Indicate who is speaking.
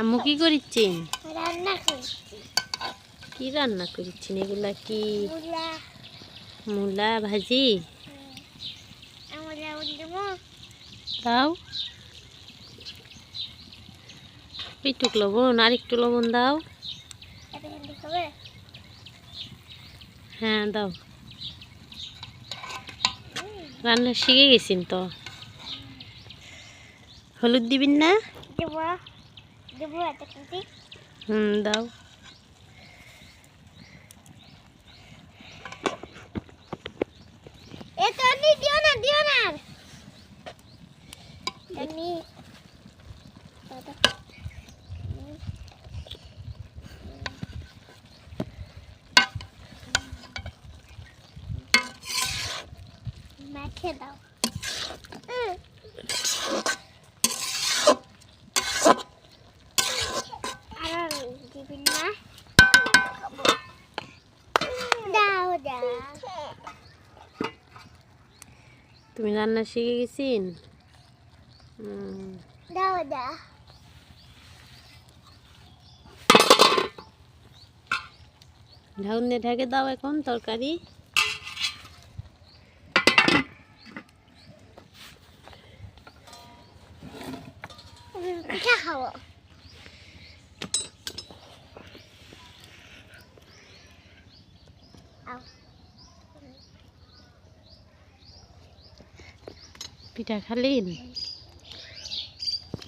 Speaker 1: আম্মু কি করিচ্ছেন
Speaker 2: রান্না করছি।
Speaker 1: কি রান্না করিচ্ছেন এগুলা কি?
Speaker 2: মূলা।
Speaker 1: ভাজি?
Speaker 2: দেবো।
Speaker 1: দাও। একটু লবণ আর একটু লবণ দাও। হ্যাঁ দাও। রান্না শিখে গেছেন তো? হলুদ দিবেন না?
Speaker 2: দেবো এটা কিন্তু
Speaker 1: হুম দাও।
Speaker 2: এটা নি দিও না দিও না। আমি মেখে দাও। উম। আর দিবি না দাও দাও।
Speaker 1: তুমি রান্না শিখে গেছেন?
Speaker 2: দাও দাও।
Speaker 1: ঢাকুন দিয়ে ঢেকে দাও এখন তরকারি।
Speaker 2: เอา
Speaker 1: พี่ดาคาลิน